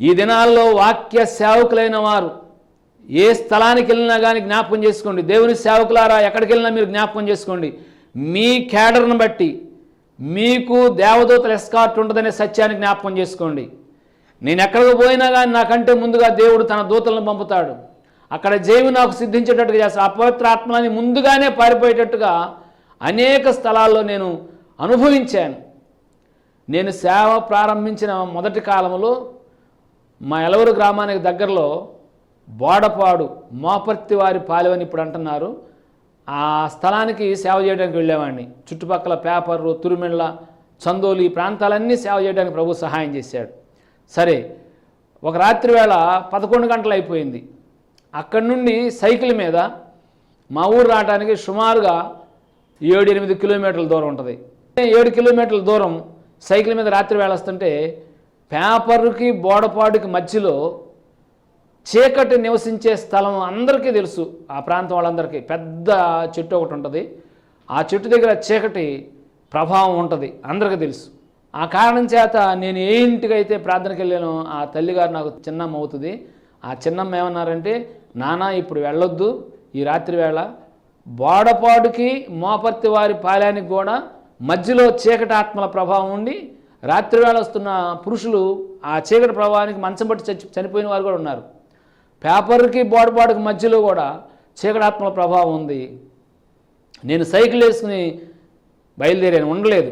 ఈ దినాల్లో వాక్య సేవకులైన వారు ఏ స్థలానికి వెళ్ళినా కానీ జ్ఞాపకం చేసుకోండి. దేవుని సేవకులారా ఎక్కడికి వెళ్ళినా మీరు జ్ఞాపకం చేసుకోండి. మీ కేడర్ను బట్టి మీకు దేవదూతల ఎస్కార్ట్ ఉంటుందనే సత్యాన్ని జ్ఞాపకం చేసుకోండి. నేను ఎక్కడికి పోయినా కానీ నాకంటే ముందుగా దేవుడు తన దూతలను పంపుతాడు. అక్కడ జైవి నాకు సిద్ధించేటట్టుగా చేస్తాడు. అపవిత్ర ఆత్మలని ముందుగానే పారిపోయేటట్టుగా అనేక స్థలాల్లో నేను అనుభవించాను. నేను సేవ ప్రారంభించిన మొదటి కాలంలో మా ఎలవరు గ్రామానికి దగ్గరలో బోడపాడు మోపర్తి వారి పాలెవని ఇప్పుడు అంటున్నారు. ఆ స్థలానికి సేవ చేయడానికి వెళ్ళేవాడిని. చుట్టుపక్కల పేపర్లు తురుమిళ్ళ చందోలు ఈ ప్రాంతాలన్నీ సేవ చేయడానికి ప్రభు సహాయం చేశాడు. సరే ఒక రాత్రి వేళ పదకొండు గంటలు అయిపోయింది. అక్కడి నుండి సైకిల్ మీద మా ఊరు రావడానికి సుమారుగా ఏడు ఎనిమిది కిలోమీటర్ల దూరం ఉంటుంది. ఏడు కిలోమీటర్ల దూరం సైకిల్ మీద రాత్రి వేళ వస్తుంటే పేపర్కి బోడపాడుకి మధ్యలో చీకటి నివసించే స్థలం అందరికీ తెలుసు. ఆ ప్రాంతం వాళ్ళందరికీ. పెద్ద చెట్టు ఒకటి ఉంటుంది. ఆ చెట్టు దగ్గర చీకటి ప్రభావం ఉంటుంది. అందరికీ తెలుసు. ఆ కారణం చేత నేను ఏ ఇంటికైతే ప్రార్థనకి వెళ్ళానో ఆ తల్లిగారు నాకు చిన్నమ్మ అవుతుంది. ఆ చిన్నమ్మ ఏమన్నారంటే నానా ఇప్పుడు వెళ్ళొద్దు. ఈ రాత్రి వేళ బోడపాడుకి మోపర్తి వారి పాలానికి కూడా మధ్యలో చీకటి ఆత్మల ప్రభావం ఉండి రాత్రివేళ వస్తున్న పురుషులు ఆ చీకటి ప్రభావానికి మంచం పట్టి చచ్చి చనిపోయిన వారు కూడా ఉన్నారు. పేపర్కి బోడపాడుకి మధ్యలో కూడా చీకటాత్మల ప్రభావం ఉంది. నేను సైకిల్ వేసుకుని బయలుదేరాను ఉండలేదు.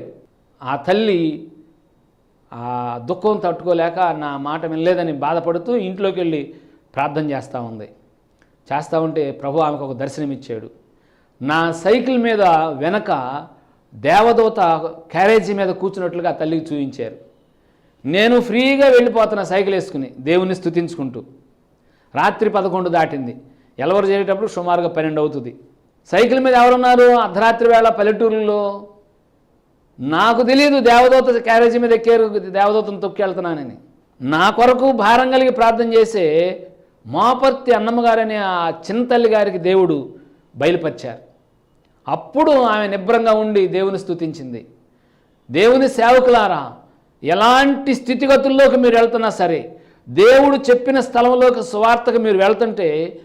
ఆ తల్లి ఆ దుఃఖం తట్టుకోలేక నా మాట వినలేదని బాధపడుతూ ఇంట్లోకి వెళ్ళి ప్రార్థన చేస్తూ ఉంది. చేస్తూ ఉంటే ప్రభు ఆమెకు ఒక దర్శనం ఇచ్చాడు నా సైకిల్ మీద వెనక దేవదూత క్యారేజీ మీద కూర్చున్నట్లుగా తల్లికి చూపించారు. నేను ఫ్రీగా వెళ్ళిపోతున్న సైకిల్ వేసుకుని దేవుని స్తుతించుకుంటూ. రాత్రి పదకొండు దాటింది. ఎలవరు చేరేటప్పుడు సుమారుగా పన్నెండు అవుతుంది. సైకిల్ మీద ఎవరున్నారు? అర్ధరాత్రి వేళ పల్లెటూరులో. నాకు తెలియదు దేవదూత క్యారేజీ మీద ఎక్కారు దేవదూతను తొక్కెళ్తున్నానని. నా కొరకు భారం కలిగి ప్రార్థన చేసే మాపర్తి అన్నమ్మ గారనే ఆ చిన్నతల్లి గారికి దేవుడు బయలుపరిచారు. అప్పుడు ఆమె నిబ్రంగా ఉండి దేవుని స్తుతించింది. దేవుని సేవకులారా ఎలాంటి స్థితిగతుల్లోకి మీరు వెళ్తున్నా సరే దేవుడు చెప్పిన స్థలంలోకి సువార్తకు మీరు వెళ్తుంటే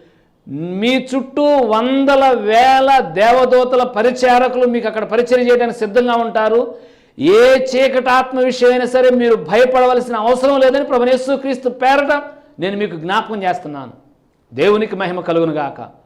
మీ చుట్టూ వందల వేల దేవదూతల పరిచారకులు మీకు అక్కడ పరిచయం చేయడానికి సిద్ధంగా ఉంటారు. ఏ చీకటాత్మ విషయమైనా సరే మీరు భయపడవలసిన అవసరం లేదని ప్రభనేశ్వ క్రీస్తు పేరట నేను మీకు జ్ఞాపకం చేస్తున్నాను. దేవునికి మహిమ కలుగునుగాక